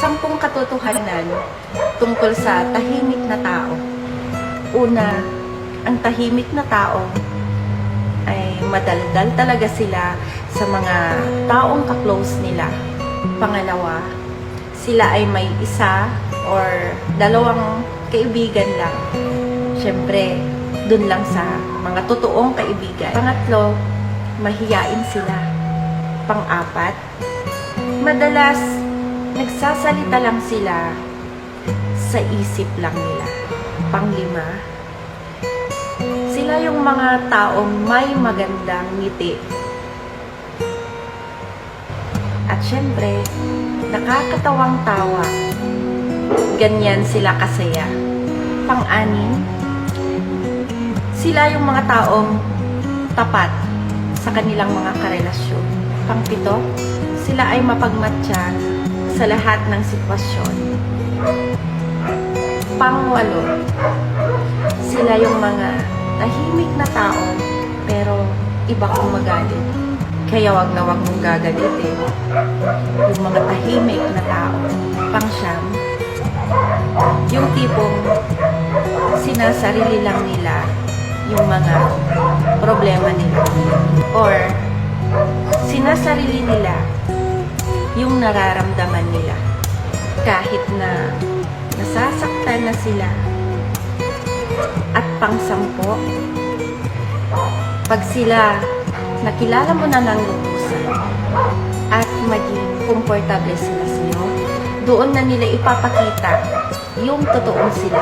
sampung katotohanan tungkol sa tahimik na tao. Una, ang tahimik na tao ay madaldal talaga sila sa mga taong kaklose nila. Pangalawa, sila ay may isa or dalawang kaibigan lang. Siyempre, dun lang sa mga totoong kaibigan. Pangatlo, mahiyain sila. Pang-apat, madalas nagsasalita lang sila sa isip lang nila. Panglima, sila yung mga taong may magandang ngiti. At syempre, nakakatawang tawa. Ganyan sila kasaya. Pang-anim, sila yung mga taong tapat sa kanilang mga karelasyon. Pang-pito, sila ay mapagmatya sa lahat ng sitwasyon. Pang-walo, sila yung mga tahimik na tao pero iba kong magalit. Kaya wag na wag mong gagalitin. Yung mga tahimik na tao. Pang-siyam, yung tipong sinasarili lang nila yung mga problema nila. Or sinasarili nila yung nararamdaman nila. Kahit na nasasaktan na sila at pangsampo, pag sila nakilala mo na ng lubusan at maging komportable sila sa'yo, doon na nila ipapakita yung totoong sila.